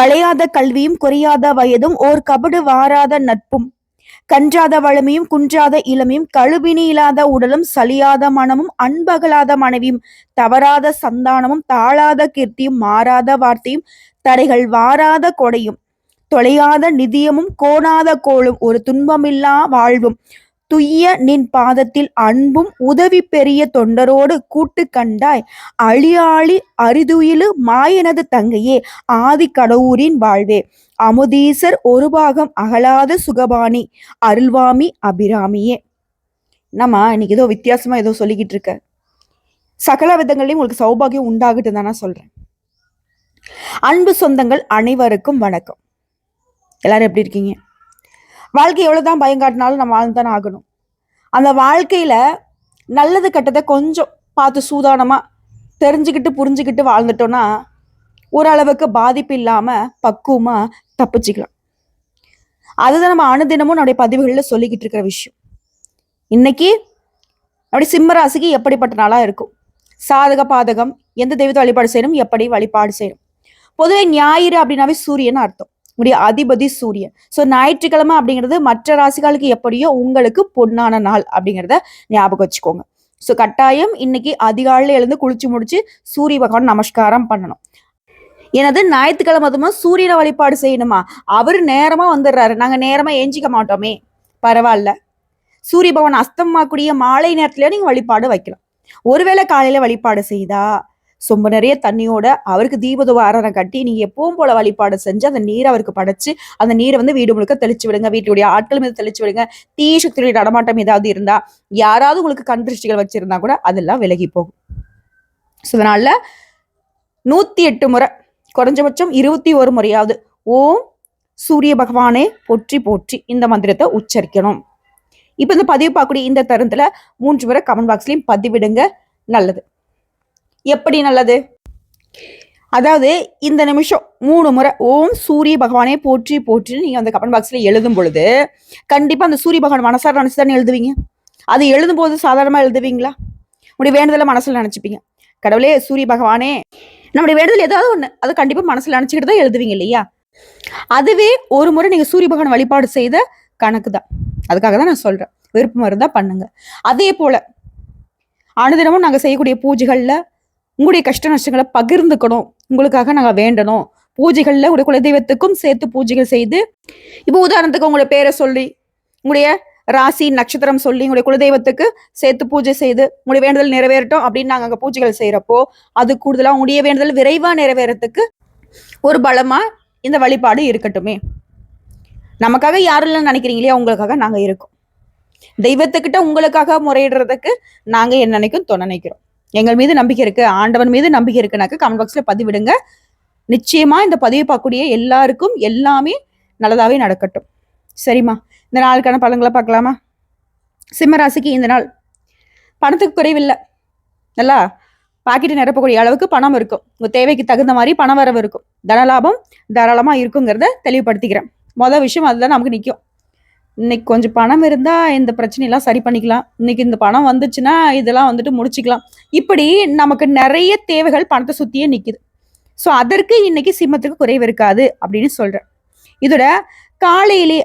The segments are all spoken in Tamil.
களையாத கல்வியும் குறையாத வயதும் ஓர் கபடு வாராத நட்பும். கன்றாத வளமையும் குன்றாத இளமையும் கழுவினி இல்லாத உடலும் சலியாத மனமும் அன்பகலாத மனைவியும் தவறாத சந்தானமும் தாழாத கீர்த்தியும் மாறாத வார்த்தையும் தடைகள் வாராத கொடையும். தொலையாத நிதியமும் கோணாத கோளும் ஒரு துன்பமில்லா வாழ்வும். துய்ய நின் பாதத்தில் அன்பும் உதவி பெரிய தொண்டரோடு கூட்டு கண்டாய். அழியாளி அரிதுயிலு மாயனது தங்கையே ஆதி கடவுரின் வாழ்வே. அமுதீசர் ஒரு பாகம் அகலாத சுகபாணி அருள்வாமி அபிராமியே. நம்ம இன்னைக்கு ஏதோ வித்தியாசமா ஏதோ சொல்லிக்கிட்டு இருக்க. சகல விதங்களையும் உங்களுக்கு சௌபாகியம் உண்டாகட்டும் தான் நான் சொல்றேன். அன்பு சொந்தங்கள் அனைவருக்கும் வணக்கம். எல்லாரும் எப்படி இருக்கீங்க? வாழ்க்கை எவ்வளவுதான் பயம் காட்டினாலும் நம்ம வாழ்ந்துதானே ஆகணும். அந்த வாழ்க்கையில் நல்லது கெட்டதை கொஞ்சம் பார்த்து சூதானமாக தெரிஞ்சுக்கிட்டு புரிஞ்சுக்கிட்டு வாழ்ந்துட்டோன்னா ஓரளவுக்கு பாதிப்பு இல்லாமல் பக்குவமாக தப்பிச்சுக்கலாம். அதுதான் நம்ம அனுதினமும் நம்முடைய பதிவுகளில் சொல்லிக்கிட்டு இருக்கிற விஷயம். இன்னைக்கு அப்படி சிம்மராசிக்கு எப்படிப்பட்ட நாளாக இருக்கும்? சாதக பாதகம் எந்த தெய்வத்தை வழிபாடு செய்யணும்? எப்படி வழிபாடு செய்யணும்? பொதுவே ஞாயிறு அப்படின்னாவே சூரியன் அர்த்தம். உங்களுடைய அதிபதி சூரியன். ஸோ ஞாயிற்றுக்கிழமை அப்படிங்கிறது மற்ற ராசிகளுக்கு எப்படியோ உங்களுக்கு பொன்னான நாள் அப்படிங்கிறத ஞாபகம் வச்சுக்கோங்க. ஸோ கட்டாயம் இன்னைக்கு அதிகாலையில் எழுந்து குளிச்சு முடிச்சு சூரிய பகவான் நமஸ்காரம் பண்ணணும். எனது ஞாயிற்றுக்கிழமை அதுமா சூரியனை வழிபாடு செய்யணுமா? அவர் நேரமா வந்துடுறாரு. நாங்க நேரமா ஏஞ்சிக்க மாட்டோமே. பரவாயில்ல. சூரிய பகவான் அஸ்தமாக்கூடிய மாலை நேரத்துல நீங்க வழிபாடு வைக்கலாம். ஒருவேளை காலையில வழிபாடு செய்தா சொம்ப நிறைய தண்ணியோட அவருக்கு தீபதுவ அரணை கட்டி நீங்க எப்பவும் போல வழிபாடு செஞ்சு அந்த நீரை அவருக்கு படைச்சு அந்த நீரை வந்து வீடு முழுக்க தெளிச்சு விடுங்க. வீட்டுடைய ஆட்கள் மீது தெளிச்சு விடுங்க. தீ சக்தியுடைய நடமாட்டம் ஏதாவது இருந்தா யாராவது உங்களுக்கு கண் திருஷ்டிகள் வச்சிருந்தா கூட அதெல்லாம் விலகி போகும். ஸோ அதனால நூத்தி எட்டு முறை குறைஞ்சபட்சம் இருபத்தி ஒரு முறையாவது ஓம் சூரிய பகவானே போற்றி போற்றி இந்த மந்திரத்தை உச்சரிக்கணும். இப்போ இந்த பதிவு பார்க்கக்கூடிய இந்த தருணத்தில் மூன்று முறை கமெண்ட் பாக்ஸ்லையும் பதிவிடுங்க. நல்லது. எப்படி நல்லது? அதாவது இந்த நிமிஷம் மூணு முறை ஓம் சூரிய பகவானே போற்றி போற்றி நீங்க அந்த கமெண்ட் பாக்ஸ்ல எழுதும் பொழுது கண்டிப்பா அந்த சூரிய பகவான் மனசார நினைச்சு தானே எழுதுவீங்க. அது எழுதும் போது சாதாரணமா எழுதுவீங்களா? உங்களுடைய வேண்டுதலை மனசுல நினைச்சுப்பீங்க. கடவுளே சூரிய பகவானே நம்முடைய வேண்டுதல் ஏதாவது ஒன்று அது கண்டிப்பா மனசுல நினைச்சுக்கிட்டு தான் எழுதுவீங்க இல்லையா? அதுவே ஒரு முறை நீங்க சூரிய பகவான் வழிபாடு செய்த கணக்கு தான். அதுக்காக தான் நான் சொல்றேன். விருப்பம் இருந்தா பண்ணுங்க. அதே போல அனுதினமும் நாங்க செய்யக்கூடிய பூஜைகள்ல உங்களுடைய கஷ்ட நஷ்டங்களை பகிர்ந்துக்கணும். உங்களுக்காக நாங்கள் வேண்டணும். பூஜைகளில் உங்களுடைய குலதெய்வத்துக்கும் சேர்த்து பூஜைகள் செய்து இப்போ உதாரணத்துக்கு உங்களுடைய பேரை சொல்லி உங்களுடைய ராசி நட்சத்திரம் சொல்லி உங்களுடைய குலதெய்வத்துக்கு சேர்த்து பூஜை செய்து உங்களுடைய வேண்டுதல் நிறைவேறட்டும் அப்படின்னு நாங்கள் அங்கே பூஜைகள் செய்கிறப்போ அது கூடுதலாக உங்களுடைய வேண்டுதல் விரைவாக நிறைவேறத்துக்கு ஒரு பலமாக இந்த வழிபாடு இருக்கட்டுமே. நமக்காக யாரும் இல்லைன்னு நினைக்கிறீங்களே உங்களுக்காக நாங்கள் இருக்கோம். தெய்வத்துக்கிட்ட உங்களுக்காக முறையிடுறதுக்கு நாங்கள் என்ன நினைக்கும் துணை நினைக்கிறோம் எங்கள் மீது நம்பிக்கை இருக்கு ஆண்டவன் மீது நம்பிக்கை இருக்குனாக்க கமெண்ட் பாக்ஸ்ல பதிவிடுங்க. நிச்சயமா இந்த பதிவை பார்க்கக்கூடிய எல்லாருக்கும் எல்லாமே நல்லதாவே நடக்கட்டும். சரிம்மா இந்த நாளுக்கான பலன்களை பார்க்கலாமா? சிம்ம ராசிக்கு இந்த நாள் பணத்துக்கு குறைவில்லை. நல்லா பாக்கெட்டு நிரப்பக்கூடிய அளவுக்கு பணம் இருக்கும். உங்கள் தேவைக்கு தகுந்த மாதிரி பண வரவு இருக்கும். தனலாபம் தாராளமாக இருக்குங்கிறத தெளிவுபடுத்திக்கிறேன். மொதல் விஷயம் அதுதான் நமக்கு நிற்கும் இன்னைக்கு கொஞ்சம் பணம் இருந்தால் இந்த பிரச்சனையெல்லாம் சரி பண்ணிக்கலாம். இன்னைக்கு இந்த பணம் வந்துச்சுன்னா இதெல்லாம் வந்துட்டு முடிச்சுக்கலாம். இப்படி நமக்கு நிறைய தேவைகள் பணத்தை சுற்றியே நிற்கிது ஸோ அதற்கு இன்னைக்கு சிம்மத்துக்கு குறைவு இருக்காது அப்படின்னு சொல்கிறேன் இதோட காலையிலே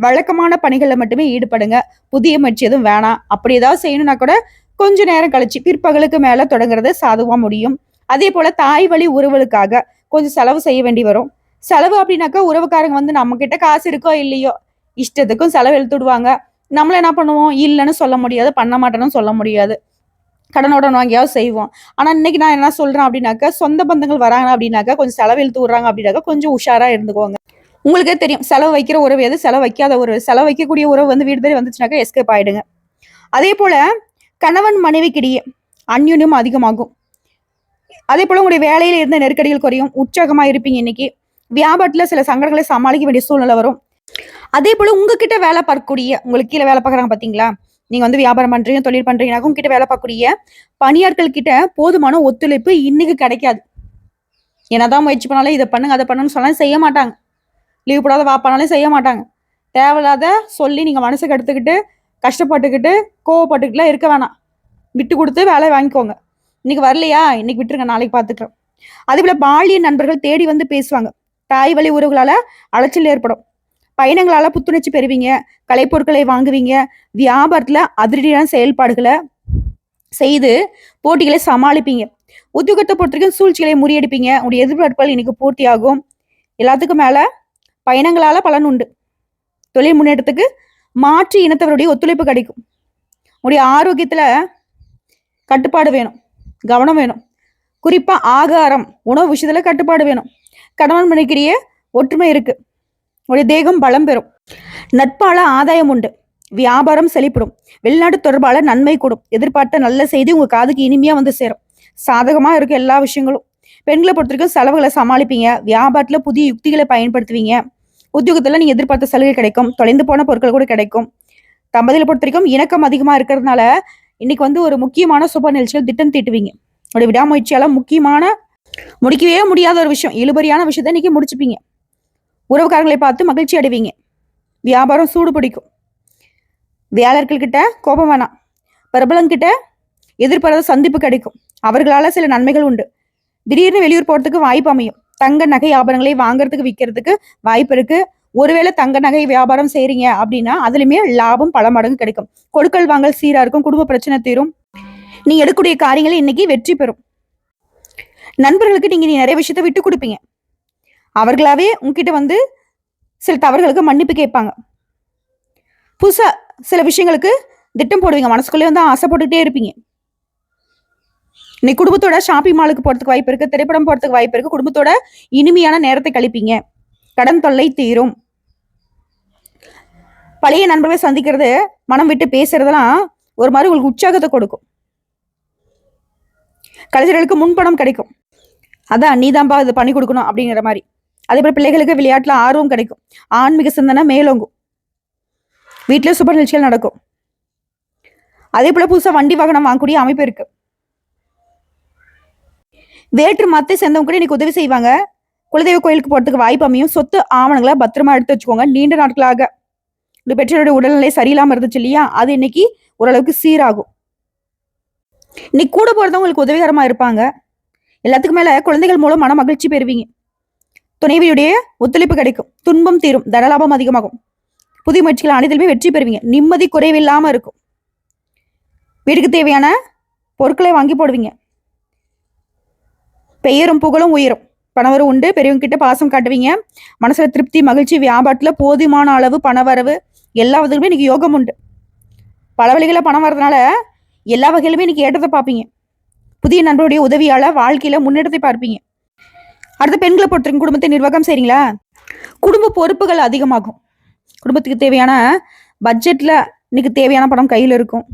வழக்கமான பணிகளில் மட்டுமே ஈடுபடுங்க. புதிய முயற்சி எதுவும் வேணாம். அப்படி ஏதாவது செய்யணும்னா கூட கொஞ்ச நேரம் கழிச்சு பிற்பகலுக்கு மேலே தொடங்குறது சாதுவாக முடியும். அதே போல் தாய் வழி உறவுகளுக்காக கொஞ்சம் செலவு செய்ய வேண்டி வரும். செலவு அப்படின்னாக்கா உறவுக்காரங்க வந்து நம்மக்கிட்ட காசு இருக்கோ இல்லையோ இஷ்டத்துக்கும் செலவு எழுத்துடுவாங்க நம்மள என்ன பண்ணுவோம்? இல்லைன்னு சொல்ல முடியாது பண்ண மாட்டேன்னு சொல்ல முடியாது. கடனுடன் வாங்கியாவது செய்வோம். ஆனா இன்னைக்கு நான் என்ன சொல்றேன் அப்படின்னாக்கா சொந்த பந்தங்கள் வராங்க அப்படின்னாக்கா கொஞ்சம் செலவு இழுத்து விடுறாங்க அப்படின்னாக்கா கொஞ்சம் உஷாரா இருந்துக்கோங்க. உங்களுக்கே தெரியும் செலவு வைக்கிற உறவு எது? செலவு வைக்காத உறவு. செலவு வைக்கக்கூடிய உறவு வந்து வீடு தேடி வந்துச்சுனாக்கா எஸ்கேப் ஆயிடுங்க. அதே போல கணவன் மனைவிக்கிடையே அந்யுன்யம் அதிகமாகும். அதே போல உங்களுடைய வேலையில இருந்த நெருக்கடிகள் குறையும். உற்சாகமா இருப்பீங்க இன்னைக்கு. வியாபாரத்துல சில சங்கடங்களை சமாளிக்க வேண்டிய சூழ்நிலை வரும். அதே போல உங்ககிட்ட வேலை பார்க்கக்கூடிய உங்களுக்கு கீழே வேலை பார்க்குறாங்க பார்த்தீங்களா நீங்க வந்து வியாபாரம் பண்றீங்க தொழில் பண்றீங்க உங்ககிட்ட வேலை பார்க்கக்கூடிய பணியாட்கள் கிட்ட போதுமான ஒத்துழைப்பு இன்னைக்கு கிடைக்காது. என்னதான் முயற்சி பண்ணாலும் இதை பண்ணுங்க அதை பண்ணுன்னு சொன்னாலும் செய்ய மாட்டாங்க. லீவ் போடாத வாப்பானாலும் செய்ய மாட்டாங்க. தேவையில்லாத சொல்லி நீங்க மனசுக்கு எடுத்துக்கிட்டு கஷ்டப்பட்டுக்கிட்டு கோவப்பட்டுக்கிட்டுலாம் இருக்க வேணாம். விட்டு கொடுத்து வேலையை வாங்கிக்கோங்க. இன்னைக்கு வரலையா? இன்னைக்கு விட்டுருங்க நாளைக்கு பார்த்துக்கிறோம் அதே போல பாலிய நண்பர்கள் தேடி வந்து பேசுவாங்க. தாய் வழி உறவுகளால் அலைச்சல் ஏற்படும். பயணங்களால் புத்துணர்ச்சி பெறுவீங்க கலைப்பொருட்களை வாங்குவீங்க வியாபாரத்தில் அதிரடியான செயல்பாடுகளை செய்து போட்டிகளை சமாளிப்பீங்க. உத்தியோகத்தை பொறுத்த வரைக்கும் சூழ்ச்சிகளை முறியடிப்பீங்க. உங்களுடைய எதிர்பார்ப்புகள் இன்னைக்கு பூர்த்தியாகும். எல்லாத்துக்கும் மேலே பயணங்களால் பலன் உண்டு. தொழில் முன்னேற்றத்துக்கு மாற்று இனத்தவருடைய ஒத்துழைப்பு கிடைக்கும். உங்களுடைய ஆரோக்கியத்தில் கட்டுப்பாடு வேணும் கவனம் வேணும். குறிப்பாக ஆகாரம் உணவு விஷயத்தில் கட்டுப்பாடு வேணும். கணவன் மனைக்கிடையே ஒற்றுமை இருக்குது உங்களுடைய தேகம் பலம் பெறும். நட்பால ஆதாயம் உண்டு. வியாபாரம் செழிப்படும். வெளிநாட்டு தொடர்பால நன்மை கூடும். எதிர்பார்த்த நல்ல செய்தி உங்க காதுக்கு இனிமையா வந்து சேரும். சாதகமா இருக்க எல்லா விஷயங்களும். பெண்களை பொறுத்த வரைக்கும் செலவுகளை சமாளிப்பீங்க. வியாபாரத்துல புதிய யுக்திகளை பயன்படுத்துவீங்க. உத்தியோகத்துல நீங்க எதிர்பார்த்த சலுகை கிடைக்கும். தொலைந்து போன பொருட்கள் கூட கிடைக்கும். தம்பதியில பொறுத்த வரைக்கும் இணக்கம் அதிகமா இருக்கிறதுனால இன்னைக்கு வந்து ஒரு முக்கியமான சுப நிகழ்ச்சிகள் திட்டம் தீட்டுவீங்க. உங்களுடைய விடாமுயற்சியால முக்கியமான முடிக்கவே முடியாத ஒரு விஷயம். இழுபறியான விஷயத்த இன்னைக்கு முடிச்சுப்பீங்க. உறவுக்காரங்களை பார்த்து மகிழ்ச்சி அடைவீங்க. வியாபாரம் சூடு பிடிக்கும். வேலர்கள்கிட்ட கோபம் வேணாம். பிரபலங்கிட்ட எதிர்பாராத சந்திப்பு கிடைக்கும். அவர்களால் சில நன்மைகள் உண்டு. திடீர்னு வெளியூர் போகிறதுக்கு வாய்ப்பு அமையும். தங்க நகை ஆபரணங்களை வாங்குறதுக்கு விற்கிறதுக்கு வாய்ப்பு இருக்கு. ஒருவேளை தங்க நகை வியாபாரம் செய்றீங்க அப்படின்னா அதுலயுமே லாபம் பல மடங்கு கிடைக்கும். கொடுக்கல் வாங்கல் சீரா இருக்கும். குடும்ப பிரச்சனை தீரும். நீ எடுக்கக்கூடிய காரியங்கள் இன்னைக்கு வெற்றி பெறும். நண்பர்களுக்கு நீங்க நிறைய விஷயத்த விட்டு கொடுப்பீங்க. அவர்களாகவே உங்ககிட்ட வந்து சில தவறுகளுக்கு மன்னிப்பு கேட்பாங்க. புதுசாக சில விஷயங்களுக்கு திட்டம் போடுவீங்க. மனசுக்குள்ளே வந்து ஆசைப்பட்டுகிட்டே இருப்பீங்க. இன்னைக்கு குடும்பத்தோட ஷாப்பிங் மாலுக்கு போகிறதுக்கு வாய்ப்பு இருக்குது திரைப்படம் போகிறதுக்கு வாய்ப்பு இருக்குது குடும்பத்தோட இனிமையான நேரத்தை கழிப்பீங்க. கடன் தொல்லை தீரும். பழைய நண்பர்களை சந்திக்கிறது மனம் விட்டு பேசுறதெல்லாம் ஒரு மாதிரி உங்களுக்கு உற்சாகத்தை கொடுக்கும். கலைஞர்களுக்கு முன்பணம் கிடைக்கும். அதான் நீதான்பா இது பண்ணி கொடுக்கணும் அப்படிங்கிற மாதிரி. அதே போல பிள்ளைகளுக்கு விளையாட்டுல ஆர்வம் கிடைக்கும். ஆன்மீக சிந்தனை மேலோங்கும். வீட்டுல சுப நிகழ்ச்சிகள் நடக்கும். அதே போல புதுசா வண்டி வாகனம் வாங்கக்கூடிய அமைப்பு இருக்கு. வேற்று மத்தை சேர்ந்தவங்க கூட இன்னைக்கு உதவி செய்வாங்க. குலதெய்வ கோயிலுக்கு போறதுக்கு வாய்ப்பு அமையும். சொத்து ஆவணங்களை பத்திரமா எடுத்து வச்சுக்கோங்க. நீண்ட நாட்களாக இந்த பெற்றோருடைய உடல்நிலை சரியில்லாம இருந்துச்சு இல்லையா? அது இன்னைக்கு ஓரளவுக்கு சீராகும். இன்னைக்கு கூட போறதவங்க உங்களுக்கு உதவிகரமா இருப்பாங்க. எல்லாத்துக்கும் மேல குழந்தைகள் மூலம் மன மகிழ்ச்சி பெறுவீங்க. துணைவியுடைய ஒத்துழைப்பு கிடைக்கும். துன்பம் தீரும். தனலாபம் அதிகமாகும். புதிய முயற்சிகள் அனைத்திலுமே வெற்றி பெறுவீங்க. நிம்மதி குறைவில்லாமல் இருக்கும். வீட்டுக்கு தேவையான பொருட்களை வாங்கி போடுவீங்க. பெயரும் புகழும் உயரும். பணவரும் உண்டு. பெரியவங்க கிட்ட பாசம் காட்டுவீங்க. மனசுல திருப்தி மகிழ்ச்சி வியாபாரத்தில் போதுமான அளவு பணவரவு எல்லா விதங்களுமே இன்னைக்கு யோகம் உண்டு. பல வழிகளில் பணம் வர்றதுனால எல்லா வகையிலுமே இன்னைக்கு ஏற்றத்தை பார்ப்பீங்க. புதிய நண்பருடைய உதவியால் வாழ்க்கையில் முன்னேற்றத்தை பார்ப்பீங்க. அடுத்து பெண்களை பொறுத்தவரைக்கும் குடும்பத்தை நிர்வாகம் செய்றீங்களா? குடும்ப பொறுப்புகள் அதிகமாகும். குடும்பத்துக்கு தேவையான பட்ஜெட்ல இன்னைக்கு தேவையான பணம் கையில் இருக்கும்.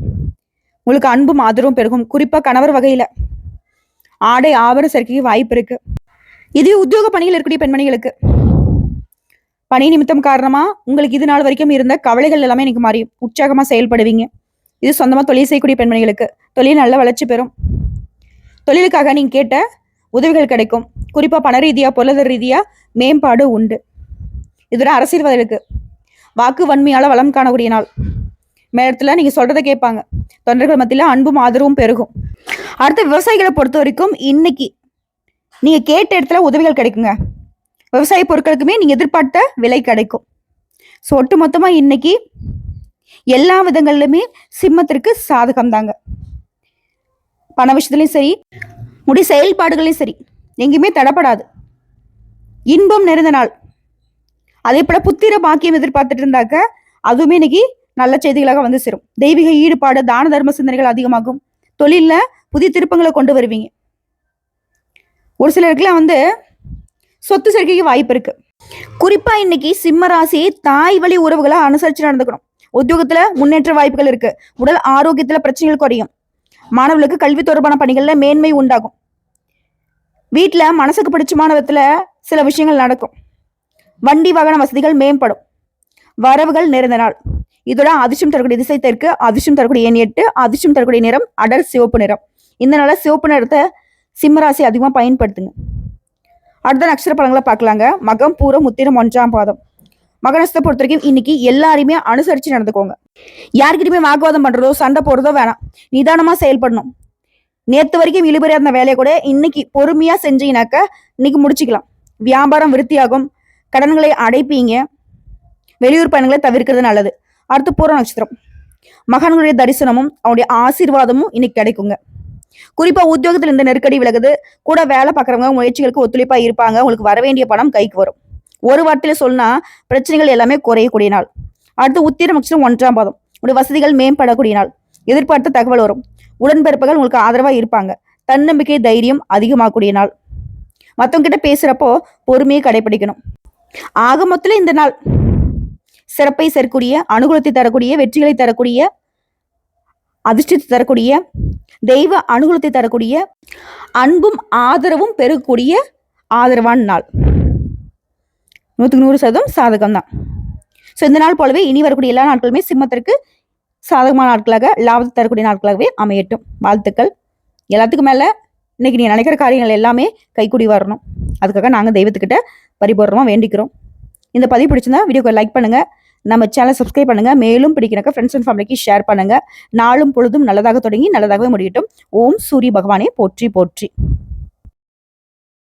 உங்களுக்கு அன்பும் ஆதரவும் பெருகும். குறிப்பாக கணவர் வகையில். ஆடை ஆபரண சேர்க்கைக்கு வாய்ப்பு இருக்கு. இதே உத்தியோக பணியில் இருக்கக்கூடிய பெண்மணிகளுக்கு. பணி நிமித்தம் காரணமா உங்களுக்கு இது நாள் வரைக்கும் இருந்த கவலைகள் எல்லாமே இன்னைக்கு மாறி உற்சாகமாக செயல்படுவீங்க. இது சொந்தமாக தொழில் செய்யக்கூடிய பெண்மணிகளுக்கு. தொழில் நல்ல வளர்ச்சி பெறும். தொழிலுக்காக நீங்கள் கேட்ட உதவிகள் கிடைக்கும். குறிப்பா பண ரீதியா பொருளாதார ரீதியா மேம்பாடு உண்டு. இதோட அரசியல்வாதிகளுக்கு வாக்கு வன்மையால வளம் காணக்கூடிய நாள். மேடத்துல நீங்க சொல்றதை கேட்பாங்க. தொண்டர்கள் மத்தியில அன்பும் ஆதரவும் பெருகும். அடுத்த விவசாயிகளை பொறுத்த வரைக்கும் இன்னைக்கு நீங்க கேட்ட இடத்துல உதவிகள் கிடைக்குங்க. விவசாய பொருட்களுக்குமே நீங்க எதிர்பார்த்த விலை கிடைக்கும். ஸோ ஒட்டு மொத்தமா இன்னைக்கு எல்லா விதங்கள்லுமே சிம்மத்திற்கு சாதகம் தாங்க பண விஷயத்துலையும் சரி முடி செயல்பாடுகளையும் சரி எங்கேயுமே தடப்படாது. இன்பம் நிறைந்த நாள். அதே போல புத்திர பாக்கியம் எதிர்பார்த்துட்டு இருந்தாக்க அதுவுமே இன்னைக்கு நல்ல செய்திகளாக வந்து சேரும். தெய்வீக ஈடுபாடு தான தர்ம சிந்தனைகள் அதிகமாகும். தொழிலில் புதிய திருப்பங்களை கொண்டு வருவீங்க. ஒரு சிலருக்குலாம் வந்து சொத்து சேர்க்கைக்கு வாய்ப்பு இருக்கு. குறிப்பா இன்னைக்கு சிம்ம ராசி தாய் வழி உறவுகளை அனுசரிச்சு நடந்துக்கணும். உத்தியோகத்துல முன்னேற்ற வாய்ப்புகள் இருக்கு. உடல் ஆரோக்கியத்துல பிரச்சனைகள் குறையும். மாணவர்களுக்கு கல்வி தொடர்பான பணிகளில் மேன்மை உண்டாகும். வீட்டில் மனசுக்கு பிடிச்சமான மாணவத்தில் சில விஷயங்கள் நடக்கும். வண்டி வாகன வசதிகள் மேம்படும். வரவுகள் நிறைந்த நாள். இதோட அதிர்ஷ்டம் தரக்கூடிய திசை தெற்கு அதிர்ஷ்டம் தரக்கூடிய எண் எட்டு அதிர்ஷ்டம் தரக்கூடிய நிறம் அடர் சிவப்பு நிறம். இந்த நாளில் சிவப்பு நிறத்தை சிம்மராசி அதிகமாக பயன்படுத்துங்க. அடுத்த நட்சத்திர பழங்களை பார்க்கலாங்க. மகம் பூரம் உத்திரம் ஒன்றாம் பாதம். மகனஸ்தை பொறுத்த வரைக்கும் இன்னைக்கு எல்லாரையுமே அனுசரிச்சு நடந்துக்கோங்க. யாருக்கிட்டையுமே வாக்குவாதம் பண்றதோ சண்டை போடுறதோ வேணாம். நிதானமா செயல்படணும். நேத்து வரைக்கும் இழுபறியா இருந்த வேலையை கூட இன்னைக்கு பொறுமையா செஞ்சீங்கனாக்க இன்னைக்கு முடிச்சுக்கலாம். வியாபாரம் விருத்தியாகும். கடன்களை அடைப்பீங்க. வெளியூர் பயணங்களை தவிர்க்கிறது நல்லது. அடுத்து பூர நட்சத்திரம். மகான்களுடைய தரிசனமும் அவருடைய ஆசீர்வாதமும் இன்னைக்கு கிடைக்குங்க. குறிப்பா உத்தியோகத்தில் இந்த நெருக்கடி விலகுது. கூட வேலை பார்க்குறவங்க முயற்சிகளுக்கு ஒத்துழைப்பா இருப்பாங்க. உங்களுக்கு வர வேண்டிய பணம் கைக்கு வரும். ஒரு வார்த்தையில சொன்னா பிரச்சனைகள் எல்லாமே குறையக்கூடிய நாள். அடுத்து உத்திரம் நட்சத்திரம் ஒன்றாம் பாதம். உங்களுடைய வசதிகள் மேம்படக்கூடிய நாள். எதிர்பார்த்த தகவல் வரும். உடன்பிறப்புகள் உங்களுக்கு ஆதரவாக இருப்பாங்க. தன்னம்பிக்கை தைரியம் அதிகமாகக்கூடிய நாள். மற்றவங்க கிட்ட பேசுறப்போ பொறுமையை கடைபிடிக்கணும். ஆக மொத்தத்தில் இந்த நாள் சிறப்பை சேர்க்கூடிய அனுகூலத்தை தரக்கூடிய வெற்றிகளை தரக்கூடிய அதிர்ஷ்டத்தை தரக்கூடிய தெய்வ அனுகூலத்தை தரக்கூடிய அன்பும் ஆதரவும் பெறக்கூடிய ஆதரவான நாள். நூற்றுக்கு நூறு சதவீதம் சாதகம் தான் ஸோ இந்த நாள் போலவே இனி வரக்கூடிய எல்லா நாட்களுமே சிம்மத்திற்கு சாதகமான நாட்களாக லாபத்தை தரக்கூடிய நாட்களாகவே அமையட்டும். வாழ்த்துக்கள். எல்லாத்துக்கும் மேலே இன்னைக்கு நீ நினைக்கிற காரியங்கள் எல்லாமே கைக்கூடி வரணும். அதுக்காக நாங்கள் தெய்வத்துக்கிட்ட பரிபூர்ணமாக வேண்டிக்கிறோம். இந்த பதிவு பிடிச்சிருந்தா வீடியோக்கு லைக் பண்ணுங்க. நம்ம சேனல் சப்ஸ்கிரைப் பண்ணுங்கள் மேலும் பிடிக்கிறக்க ஃப்ரெண்ட்ஸ் அண்ட் ஃபேமிலிக்கு ஷேர் பண்ணுங்கள் நாளும் பொழுதும் நல்லதாக தொடங்கி நல்லதாகவே முடியட்டும். ஓம் சூரிய பகவானே போற்றி போற்றி.